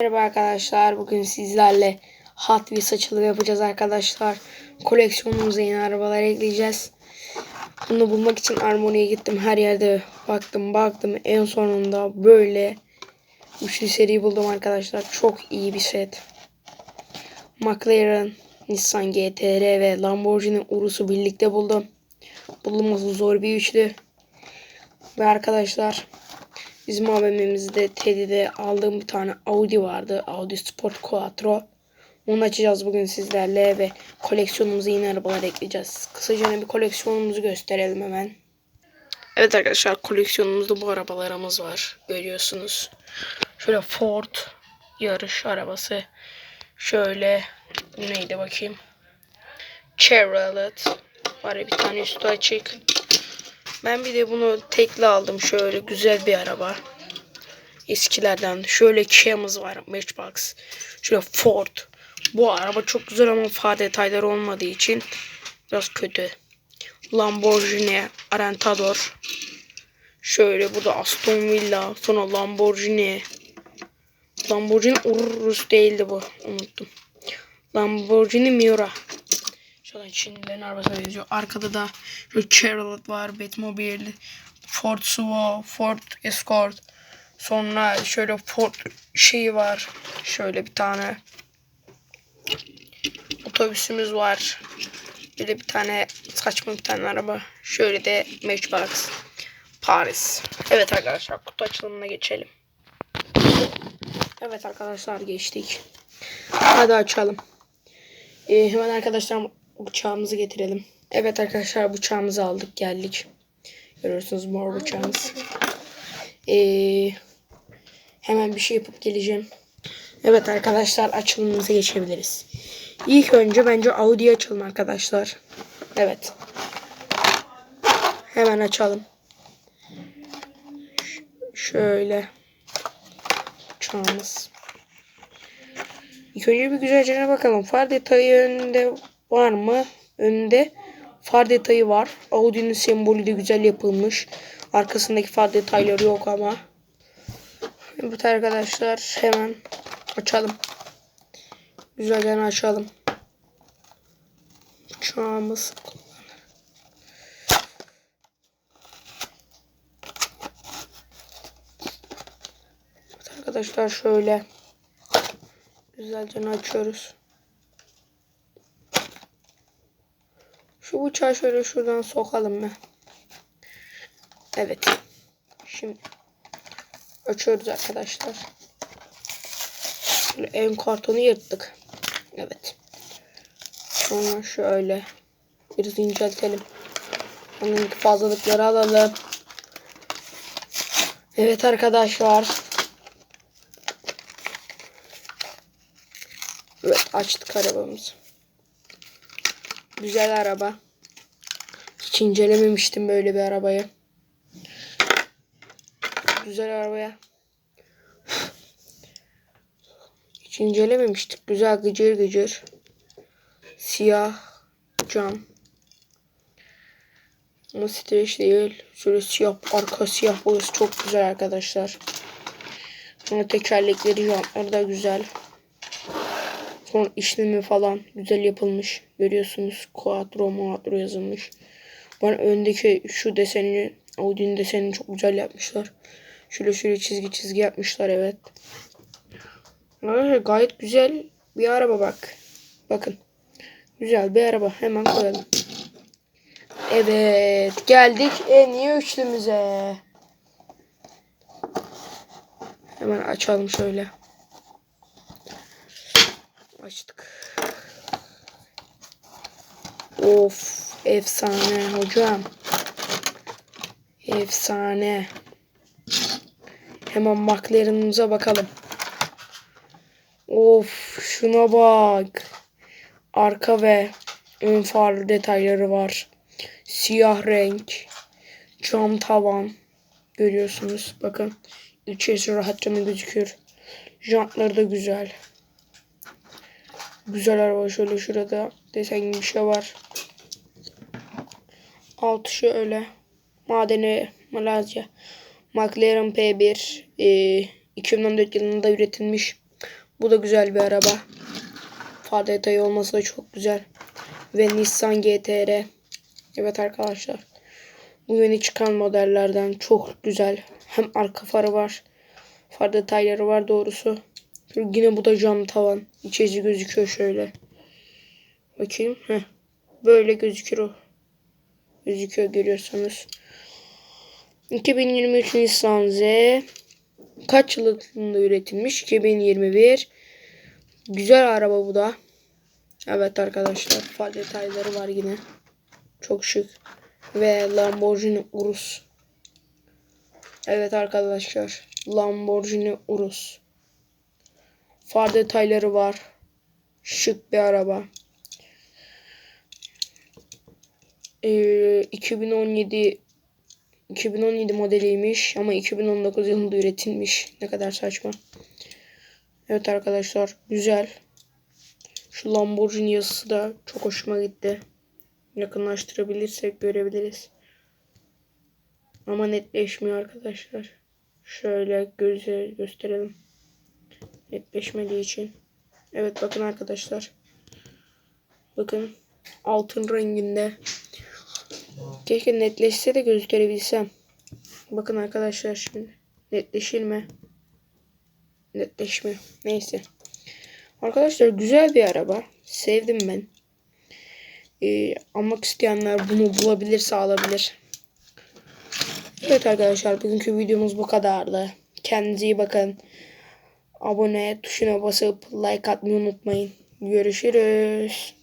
Merhaba arkadaşlar. Bugün sizlerle Hot Wheels açılımı yapacağız arkadaşlar. Koleksiyonumuza yeni arabalar ekleyeceğiz. Bunu bulmak için Armoni'ye gittim. Her yerde baktım baktım. En sonunda böyle üçlü seri buldum arkadaşlar. Çok iyi bir set. McLaren, Nissan GT-R ve Lamborghini Urus'u birlikte buldum. Bulunması zor bir üçlü. Ve arkadaşlar Bizim AVM'mizde Teddy'de aldığım bir tane Audi vardı. Audi Sport Quattro. Onu açacağız bugün sizlerle ve koleksiyonumuza yeni arabalar ekleyeceğiz. Kısaca bir koleksiyonumuzu gösterelim hemen. Evet arkadaşlar koleksiyonumuzda bu arabalarımız var. Görüyorsunuz. Şöyle Ford yarış arabası. Şöyle neydi bakayım. Chevrolet. Var ya bir tane üstü açık. Ben bir de bunu tekli aldım. Şöyle güzel bir araba. Eskilerden. Şöyle Kia'mız var. Matchbox. Şöyle Ford. Bu araba çok güzel ama far detayları olmadığı için biraz kötü. Lamborghini Aventador. Şöyle burada Aston Villa. Sonra Lamborghini. Lamborghini Urus değildi bu. Unuttum. Lamborghini Miura. Şu an içinden arabası yazıyor. Arkada da şu Chevrolet var. Batmobile. Ford Suvo. Ford Escort. Sonra şöyle Ford şeyi var. Şöyle bir tane otobüsümüz var. Bir de bir tane saçma bir tane araba. Şöyle de Matchbox. Paris. Evet arkadaşlar kutu açılımına geçelim. Evet arkadaşlar geçtik. Hadi açalım. Ee, hemen arkadaşlar bıçağımızı getirelim. Evet arkadaşlar bıçağımızı aldık geldik. Görüyorsunuz mor bıçağımız. Ee, hemen bir şey yapıp geleceğim. Evet arkadaşlar açılımımıza geçebiliriz. İlk önce bence Audi açalım arkadaşlar. Evet. Hemen açalım. Ş- şöyle. Bıçağımız. İlk önce bir güzelce bakalım. Far detayı önünde var mı? Önünde far detayı var. Audi'nin sembolü de güzel yapılmış. Arkasındaki far detayları yok ama. Evet arkadaşlar hemen açalım. Güzelce açalım. Çağımız. Arkadaşlar şöyle. Güzelce açıyoruz. Şu bıçağı şöyle şuradan sokalım mı? Evet. Şimdi açıyoruz arkadaşlar. Şöyle ön kartonu yırttık. Evet. Sonra şöyle biraz inceltelim. Onun fazlalıkları alalım. Evet arkadaşlar. Evet açtık arabamızı. Güzel araba. Hiç incelememiştim böyle bir arabayı. Güzel arabaya. Hiç incelememiştik. Güzel gıcır gıcır. Siyah cam. Ama streç değil. Şöyle siyah arka siyah boyası çok güzel arkadaşlar. Sonra tekerlekleri jantları da güzel. Son işlemi falan güzel yapılmış. Görüyorsunuz Quattro Muatro yazılmış. Ben öndeki şu deseni Audi'nin desenini çok güzel yapmışlar. Şöyle şöyle çizgi çizgi yapmışlar evet. Arkadaşlar gayet güzel bir araba bak. Bakın. Güzel bir araba. Hemen koyalım. Evet. Geldik en iyi üçlümüze. Hemen açalım şöyle. Açtık. Of. Efsane hocam. Efsane. Hemen McLaren'ımıza bakalım. Of şuna bak. Arka ve ön far detayları var. Siyah renk. Cam tavan. Görüyorsunuz. Bakın. İçerisi rahatça gözüküyor. Jantları da güzel. Güzel araba şöyle şurada desen gibi bir şey var. Altı şöyle. Madeni Malezya. McLaren P1 e, 2014 yılında üretilmiş Bu da güzel bir araba. Far detayı olması da çok güzel. Ve Nissan GT-R. Evet arkadaşlar. Bu yeni çıkan modellerden çok güzel. Hem arka farı var. Far detayları var doğrusu. Yine bu da cam tavan. İçeci gözüküyor şöyle. Bakayım. Heh. Böyle gözüküyor o. Gözüküyor görüyorsanız. 2023 Nissan Z. Kaç yılında üretilmiş? 2021. Güzel araba bu da. Evet arkadaşlar. Far detayları var yine. Çok şık. Ve Lamborghini Urus. Evet arkadaşlar. Lamborghini Urus. Far detayları var. Şık bir araba. Ee, 2017 2017 modeliymiş ama 2019 yılında üretilmiş. Ne kadar saçma. Evet arkadaşlar güzel. Şu Lamborghini yazısı da çok hoşuma gitti. Yakınlaştırabilirsek görebiliriz. Ama netleşmiyor arkadaşlar. Şöyle göze gösterelim. Netleşmediği için. Evet bakın arkadaşlar. Bakın altın renginde. Keşke netleşse de gösterebilsem. Bakın arkadaşlar şimdi. Netleşir mi? Netleşmiyor. Neyse. Arkadaşlar güzel bir araba. Sevdim ben. Ee, almak isteyenler bunu bulabilirse alabilir. Evet arkadaşlar bugünkü videomuz bu kadardı. Kendinize iyi bakın. Abone tuşuna basıp like atmayı unutmayın. Görüşürüz.